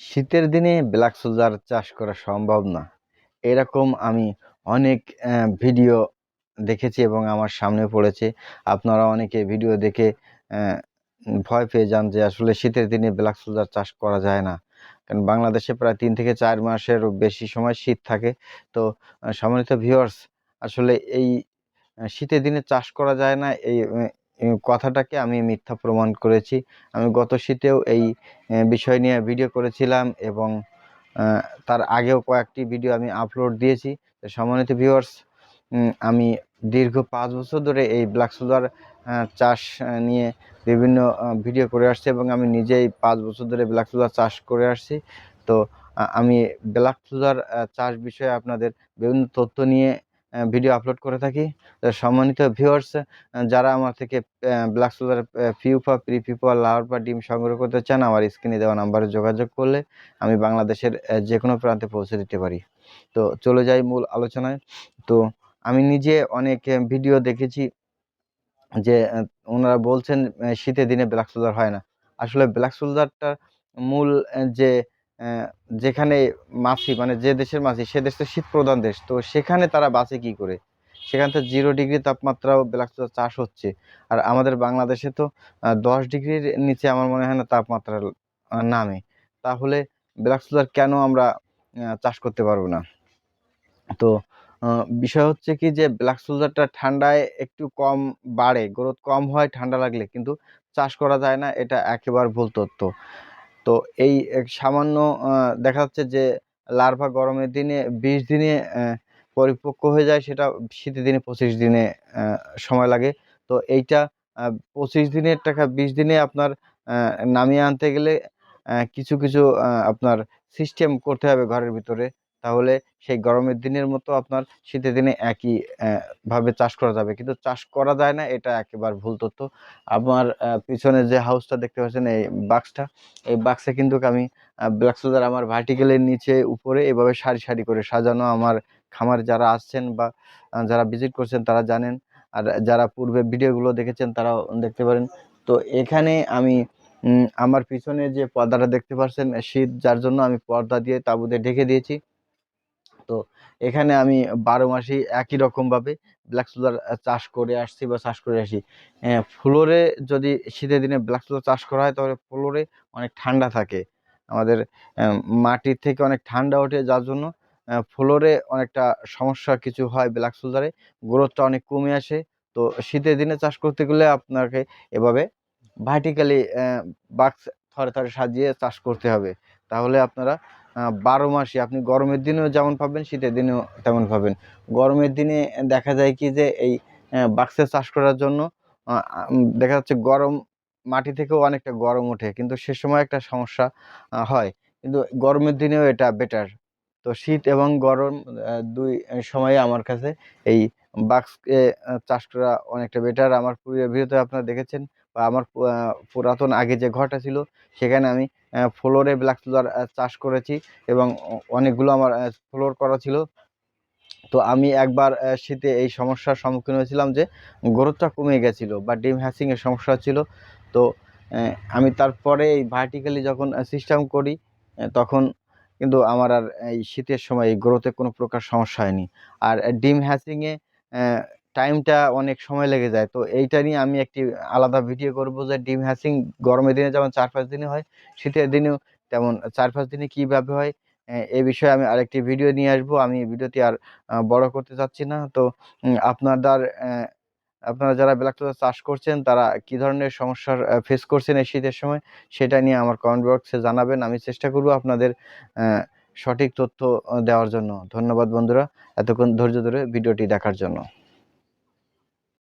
শীতের দিনে black soldier চাষ করা সম্ভব না। এরকম আমি অনেক ভিডিও দেখেছি এবং আমার সামনে পড়েছে। আপনারা অনেকে ভিডিও দেখে ভয় পেয়ে যান যে আসলে শীতের দিনে ব্ল্যাক সোলজার চাষ করা যায় না। কারণ বাংলাদেশে প্রায় তিন থেকে চার মাসের বেশি সময় শীত থাকে। তো, সম্মানিত ভিউয়ার্স আসলে এই শীতের দিনে চাষ করা যায় না, এই কথাটাকে আমি মিথ্যা প্রমাণ করেছি। আমি গত শীতেও এই বিষয় নিয়ে ভিডিও করেছিলাম এবং তার আগেও কয়েকটি ভিডিও আমি আপলোড দিয়েছি। সম্মানিত ভিউয়ার্স আমি দীর্ঘ পাঁচ বছর ধরে এই ব্ল্যাক সোলার চাষ নিয়ে বিভিন্ন ভিডিও করে আসছি এবং আমি নিজেই পাঁচ বছর ধরে ব্ল্যাক সোলার চাষ করে আসছি। তো আমি ব্ল্যাক সোলার চাষ বিষয়ে আপনাদের বিভিন্ন তথ্য নিয়ে ভিডিও আপলোড করে থাকি। সম্মানিত ভিউয়ার্স যারা আমার থেকে ব্ল্যাক সোলার ফিউপা প্রি ফিউপা লাউর বা ডিম সংগ্রহ করতে চান, আমার স্ক্রিনে দেওয়া নাম্বারে যোগাযোগ করলে আমি বাংলাদেশের যে কোনো প্রান্তে পৌঁছে দিতে পারি। তো চলে যাই মূল আলোচনায়। তো আমি নিজে অনেক ভিডিও দেখেছি যে ওনারা বলছেন শীতের দিনে ব্ল্যাক সোলজার হয় না। আসলে ব্ল্যাক সোলজারটার মূল যে যেখানে মাছি মানে যে দেশের মাছি, সে দেশ তো শীত প্রধান দেশ, তো সেখানে তারা বাঁচে কি করে? সেখানে তো জিরো ডিগ্রি তাপমাত্রাও ব্ল্যাক চাষ হচ্ছে। আর আমাদের বাংলাদেশে তো দশ ডিগ্রির নিচে আমার মনে হয় না তাপমাত্রা নামে। তাহলে ব্ল্যাক কেন আমরা চাষ করতে পারব না? তো বিষয় হচ্ছে কি যে ব্ল্যাক সোলজারটা ঠান্ডায় একটু কম বাড়ে গ্রোথ কম হয়, ঠান্ডা লাগলে, কিন্তু চাষ করা যায় না, এটা একেবারে ভুল তথ্য। তো এই সামান্য দেখা যাচ্ছে যে লার্ভা গরমের দিনে বিশ দিনে পরিপক্ক হয়ে যায়, সেটা শীতের দিনে পঁচিশ দিনে সময় লাগে। তো এইটা পঁচিশ দিনের টাকা, বিশ দিনে আপনার নামিয়ে আনতে গেলে কিছু কিছু আপনার সিস্টেম করতে হবে ঘরের ভিতরে। তাহলে সেই গরমের দিনের মতো আপনার শীতের দিনে একই ভাবে চাষ করা যাবে। কিন্তু চাষ করা যায় না, এটা একেবারে ভুল তথ্য। আমার পিছনে যে হাউসটা দেখতে পাচ্ছেন, এই বাক্সটা, এই বাক্সে কিন্তু আমি ব্ল্যাক সোলজার আমার ভার্টিক্যালের নিচে উপরে এভাবে সারি সারি করে সাজানো আমার খামার যারা আসছেন বা যারা ভিজিট করছেন তারা জানেন। আর যারা পূর্বে ভিডিওগুলো দেখেছেন তারাও দেখতে পারেন। তো এখানে আমি আমার পিছনে যে পর্দাটা দেখতে পাচ্ছেন, শীত যার জন্য আমি পর্দা দিয়ে তাঁবুতে ঢেকে দিয়েছি। তো এখানে আমি বারো মাসই একই রকমভাবে ব্ল্যাক সোলার চাষ করে আসছি বা চাষ করে আসি। ফ্লোরে যদি শীতের দিনে ব্ল্যাক সোলার চাষ করা হয়, তাহলে ফ্লোরে অনেক ঠান্ডা থাকে। আমাদের মাটির থেকে অনেক ঠান্ডা ওঠে, যার জন্য ফ্লোরে অনেকটা সমস্যা কিছু হয় ব্ল্যাক সোলারে গ্রোথটা অনেক কমে আসে। তো শীতের দিনে চাষ করতে গেলে আপনাকে এভাবে ভার্টিক্যালি বাক্স থরে থরে সাজিয়ে চাষ করতে হবে। তাহলে আপনারা বারো মাসই। আপনি গরমের দিনেও যেমন পাবেন শীতের দিনেও তেমন পাবেন গরমের দিনে দেখা যায় কি যে এই বাক্সে চাষ করার জন্য দেখা যাচ্ছে গরম মাটি থেকেও অনেকটা গরম ওঠে, কিন্তু সে সময় একটা সমস্যা হয়। কিন্তু গরমের দিনেও এটা বেটার তো শীত এবং গরম দুই সময়ে আমার কাছে এই বাক্সকে চাষ করা অনেকটা বেটার আমার পূর্বের ভিডিওতে আপনারা দেখেছেন বা আমার পুরাতন আগে যে ঘরটা ছিল, সেখানে আমি ফ্লোরে ব্ল্যাক সোলার চাষ করেছি এবং অনেকগুলো আমার ফ্লোর করা ছিল। তো আমি একবার শীতে এই সমস্যার সম্মুখীন হয়েছিলাম যে গ্রোথটা কমে গেছিল বা ডিম হ্যাসিংয়ের সমস্যা ছিল তো আমি তারপরে এই ভার্টিক্যালি যখন সিস্টেম করি তখন কিন্তু আমার আর এই শীতের সময় এই গ্রোথে কোনো প্রকার সমস্যা হয়নি। আর ডিম হ্যাচিংয়ে টাইমটা অনেক সময় লেগে যায়। তো এইটা নিয়ে আমি একটি আলাদা ভিডিও করব যে ডিম হ্যাচিং গরমের দিনে যেমন চার পাঁচ দিনে হয়, শীতের দিনেও তেমন চার পাঁচ দিনে কীভাবে হয়, এ বিষয়ে আমি আরেকটি ভিডিও নিয়ে আসব। আমি ভিডিওটি আর বড় করতে চাচ্ছি না। তো আপনাদের আপনারা যারা ব্ল্যাক টোজার চাষ করছেন, তারা কি ধরনের সমস্যার ফেস করছেন এই শীতের সময়, সেটা নিয়ে আমার কমেন্ট বক্সে জানাবেন। আমি চেষ্টা করব আপনাদের সঠিক তথ্য দেওয়ার জন্য। ধন্যবাদ বন্ধুরা, এতক্ষণ ধৈর্য ধরে ভিডিওটি দেখার জন্য।